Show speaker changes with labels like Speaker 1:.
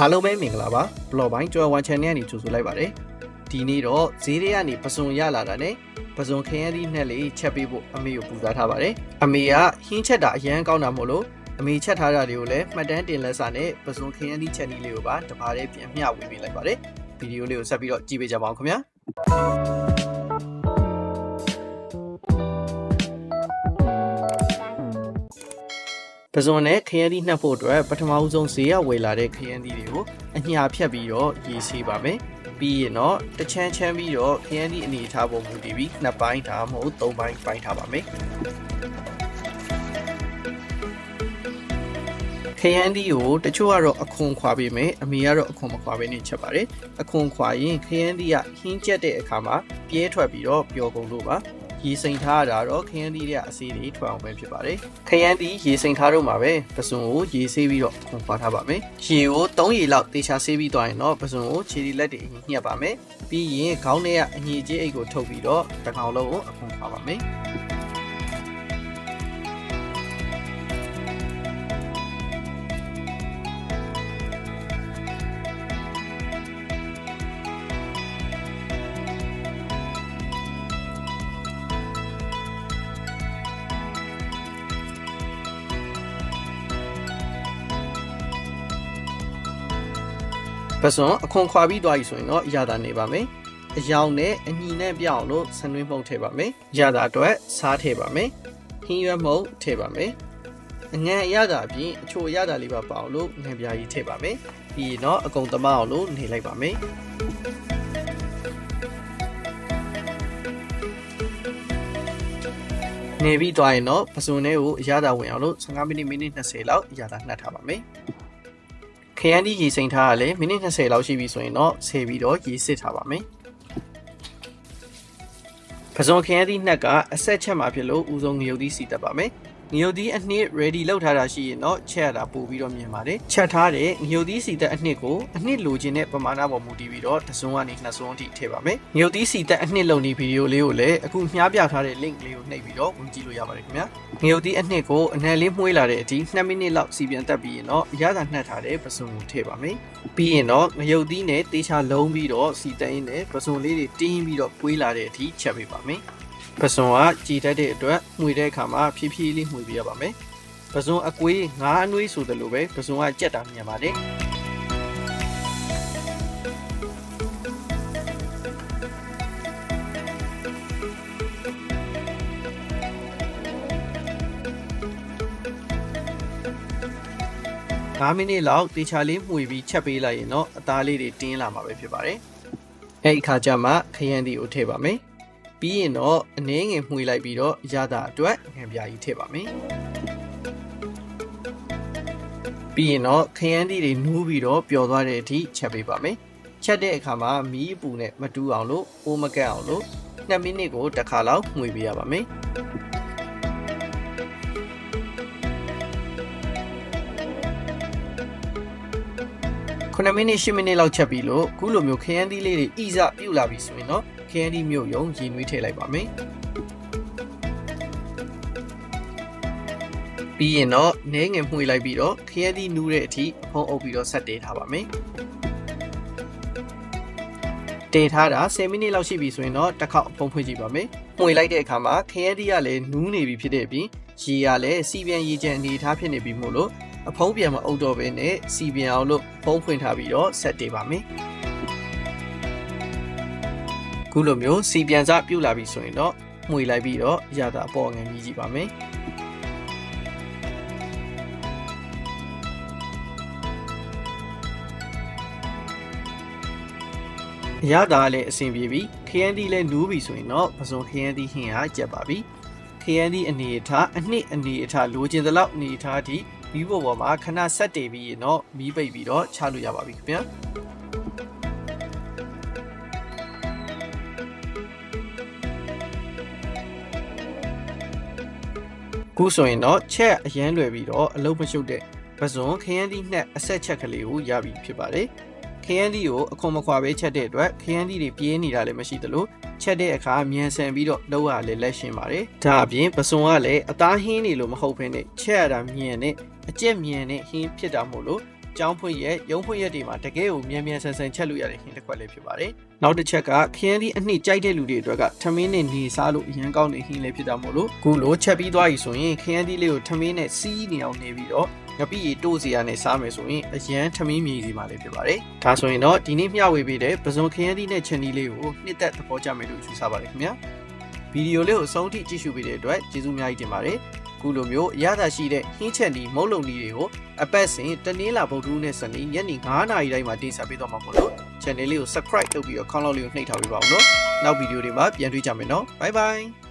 Speaker 1: အားလုံးပဲမင်္ဂလာပါဘလော့ပိုင်းကျွဲ1 channel ကနေကြိုဆိုလိုက်ပါတယ်ဒီနေ့တော့ဈေးတွေကနေပစုံရလာတာနဲ့ပစုံခရမ်းသီးနဲ့လေးချက်ပေးဖို့အမေကိုပူဇော်ထားပါတယ်အမေကဟင်းချက်တာအရန်ကောင်းတာမို့လို့အမေချက်ထားတာတွေကိုလည်းမှတ်တမ်းတင်လက်စာနဲ့ပစုံခရမ်းသီးချက်နည်းလေးကိုပါတပါးလေးပြန်မျှဝေပေးလိုက်ပါတယ်ဗီဒီယိုလေးကိုဆက်ပြီးတော့ကြည့်ပေးကြပါအောင်ခင်ဗျာ ပဇွန်နဲ့ခရမ်းသီးနှက်ဖို့အတွက်ပထမဦးဆုံးဈေးရောက်ဝယ်လာတဲ့ခရမ်းသီးတွေကိုအညာဖြတ်ပြီးတော့ရေးဆေးပါမယ်။ပြီးရင်တော့တချမ်းချမ်းပြီးတော့ခရမ်းသီးအနေထားပုံမူတည်ပြီးနှစ်ပိုင်းဒါမှမဟုတ်သုံးပိုင်းပိုင်းထားပါမယ်။ခရမ်းသီးကိုတချို့ကတော့အခွန်ခွာပေးမယ်အမေကတော့အခွန်မခွာပေးနဲ့ချက်ပါတယ်။အခွန်ခွာရင်ခရမ်းသီးကဟင်းကျက်တဲ့အခါမှာပြဲထွက်ပြီးတော့ပျော်ကုန်လို့ပါ။ ရေစိမ်ထားရတာတော့ခရမ်းသီးရဲ့အစီတွေထွက်အောင်ပဲဖြစ်ပါတယ်ခရမ်းသီးရေစိမ်ထားတော့မှာပဲပစုံကိုရေဆေးပြီးတော့ခွန်ခွာထားပါမယ်ရေကို3ရေလောက်တေချာဆေးပြီးသွားရင်တော့ပစုံကိုခြေဒီလက်တွေညှက်ပါမယ်ပြီးရင်ခေါင်းထဲကအညီကြီးအိတ်ကိုထုတ်ပြီးတော့တစ်ကောင်လုံးကိုအခွန်ခွာပါမယ် ပစွန်အခွန်ခွာပြီးသွားပြီဆိုရင်တော့ရတာနေပါမယ်အယောင်နဲ့အညီနဲ့ပြောင်းလို့ဆနွင်းမှုန့်ထည့်ပါမယ်ရတာအတွက်စားထည့်ပါမယ်ဟင်းရွက်မှုန့်ထည့်ပါမယ်အငံအရတာအပြင်အချိုအရတာလေးပါပေါအောင်လို့ငံပြားကြီးထည့်ပါမယ်ပြီးရင်တော့အကုန်သမအောင်လို့နေလိုက်ပါမယ်နေပြီးသွားရင်တော့ပစွန်လေးကိုအရသာဝင်အောင်လို့15မိနစ်မိနစ်20လောက်အရသာနှက်ထားပါမယ် ခရမ်းဒီရေစိမ်ထားရလဲမိနစ်20လောက်ရှိပြီဆိုရင်တော့ဆေပြီးတော့ရေစစ်ထားပါမယ်ပစုံခရမ်းဒီနှက်ကအဆက်ချက်မှာဖြစ်လို့ဦးဆုံးငရုတ်သီးစီတက်ပါမယ် ငရုတ်သီးအနှစ် ready လောက်ထားတာရှိရင်တော့ချက်ရတာပို့ပြီးတော့မြင်ပါတယ်ချက်ထားတဲ့ငရုတ်သီးစီတက်အနှစ်ကိုအနှစ်လိုချင်တဲ့ပမာဏပေါ်မူတည်ပြီးတော့တစ်စုံကနေနှစ်စုံအထိထည့်ပါမယ်ငရုတ်သီးစီတက်အနှစ်လုံနေဗီဒီယိုလေးကိုလည်းအခုမြားပြထားတဲ့ link လေးကိုနှိပ်ပြီးတော့ဝင်ကြည့်လို့ရပါတယ်ခင်ဗျာငရုတ်သီးအနှစ်ကိုအနယ်လေးမှုေးလာတဲ့အထိ2မိနစ်လောက်စီပြန်တက်ပြီးရင်တော့ရတာနှက်ထားတဲ့ပစုံကိုထည့်ပါမယ်ပြီးရင်တော့ငရုတ်သီးနဲ့တေးချလုံးပြီးတော့စီတက်ရင်းနဲ့ပစုံလေးတွေတင်းပြီးတော့ပွေးလာတဲ့အထိချက်ပေးပါမယ် ပစုံကကြည်တတ်တဲ့အတွက်မှွေတဲ့အခါမှာဖြည်းဖြည်းလေးမှွေပြရပါမယ်။ပစုံအကွေးငါးအနှွေးဆိုတယ်လို့ပဲပစုံကကြက်တာမြန်ပါတယ်။5မိနစ်လောက်တေချာလေးမှွေပြီးချက်ပေးလိုက်ရင်တော့အသားလေးတွေတင်းလာမှာပဲဖြစ်ပါတယ်။အဲ့ဒီအခါကျမှခရမ်းတီကိုထည့်ပါမယ်။ ပြီးရင်တော့အနည်းငယ်မှွေလိုက်ပြီးတော့ရတာအတွက်ငံပြာကြီးထည့်ပါမယ်ပြီးရင်တော့ခရမ်းသီးတွေနူးပြီးတော့ပျော်သွားတဲ့အထိချက်ပေးပါမယ်ချက်တဲ့အခါမှာမီးအပူနဲ့မတူးအောင်လို့အိုးမကက်အောင်လို့2မိနစ်ကိုတစ်ခါလောက်မှွေပေးရပါမယ် 9မိနစ်10မိနစ်လောက်ချက်ပြီးလို့ခုလိုမျိုးခရမ်းသီးလေးတွေဣဇပြုတ်လာပြီဆိုရင်တော့ခရမ်းဒီမြို့ယုံရေနွေးထည့်လိုက်ပါမယ်ပြီးရင်တော့နှဲငယ်မှွေလိုက်ပြီးတော့ခရမ်းဒီနူးတဲ့အထိဖုံးအုပ်ပြီးတော့ဆက်တေးထားပါမယ်တေးထားတာ10မိနစ်လောက်ရှိပြီဆိုရင်တော့တစ်ခေါက်ဖုံးဖွင့်ကြည့်ပါမယ်မှွေလိုက်တဲ့အခါမှာခရမ်းဒီကလည်းနူးနေပြီဖြစ်တဲ့အပြင်ရေကလည်းစီပြန်ရေချမ်းအနေထားဖြစ်နေပြီမို့လို့ အဖုံးပြန်မအုပ်တော့ဘဲနဲ့စီပြန်အောင်လို့ဖုံးဖွင့်ထားပြီးတော့ဆက်တေးပါမယ်ခုလိုမျိုးစီပြန်စပြုတ်လာပြီဆိုရင်တော့မှွေလိုက်ပြီးတော့ရတာအပေါ်ငယ်မြည်ကြည့်ပါမယ်ရတာလည်းအဆင်ပြေပြီခရမ်းသီးလည်းနူးပြီဆိုရင်တော့ပစုံခရမ်းသီးဟင်းဟာကြက်ပါပြီခရမ်းသီးအနေအထားအနှစ်အနေအထားလိုချင်သလောက်အနေအထားအထိ မီးပေါ်ပေါ်မှာခဏဆက်တည်ပြီးရင်တော့မီးပိတ်ပြီးတော့ချလို့ရပါပြီခင်ဗျာခုဆိုရင်တော့ချက်အရန်လွယ်ပြီးတော့အလုံးမရှုပ်တဲ့ပဇွန်ခရမ်းသီးနှက်အဆက်ချက်ကလေးကိုရပြီဖြစ်ပါတယ်ခရမ်းသီးကိုအခွန်မခွာပဲချက်တဲ့အတွက်ခရမ်းသီးတွေပြင်းနေတာလည်းမရှိသလိုချက်တဲ့အခါမြန်ဆန်ပြီးတော့လောက်ရလည်းလက်ရှင်းပါတယ်ဒါအပြင်ပစုံကလည်းအသားဟင်းနေလို့မဟုတ်ဘဲနဲ့ချက်ရတာမြန်နဲ့ အကျက်မြန်နဲ့ဟင်းဖြစ်တာမို့လို့ကြောင်းဖွင့်ရက်ရုံးဖွင့်ရက်တွေမှာတကယ်ကိုမြန်မြန်ဆန်ဆန်ချက်လို့ရတဲ့ဟင်းတစ်ခွက်လေးဖြစ်ပါတယ်နောက်တစ်ချက်ကခရမ်းသီးအနှစ်ကြိုက်တဲ့လူတွေအတွက်ကထမင်းနဲ့နေစားလို့အရန်ကောင်းတဲ့ဟင်းလေးဖြစ်တာမို့လို့ခုလိုချက်ပြီးသွားပြီဆိုရင်ခရမ်းသီးလေးကိုထမင်းနဲ့စီးနေအောင်နေပြီးတော့ငပိရီတိုးစီရနဲ့စားမယ်ဆိုရင်အရန်ထမင်းမြေစီမှာလေးဖြစ်ပါတယ်ဒါဆိုရင်တော့ဒီနေ့မျှဝေပေးတဲ့ပဇွန်ခရမ်းသီးနဲ့ချန်နီလေးကိုနှစ်သက်သဘောကျမယ်လို့ယူဆပါတယ်ခင်ဗျာဗီဒီယိုလေးကိုအဆုံးထိကြည့်ရှုပေးတဲ့အတွက်ကျေးဇူးအများကြီးတင်ပါတယ် ခုလိုမျိုးအရသာရှိတဲ့ဟင်းချက်နီမုတ်လုံနီတွေကိုအပတ်စဉ်တနင်္လာဗုဒ္ဓဟူးနဲ့စနေညနေ9:00နာရီတိုင်းမှာတင်ဆက်ပေးတော့မှာမို့လို့ channel လေးကို subscribe လုပ်ပြီးတော့ခေါင်းလောက်လေးကိုနှိပ်ထားပေးပါဦးနော်နောက်ဗီဒီယိုတွေမှာပြန်တွေ့ကြမယ်နော် bye bye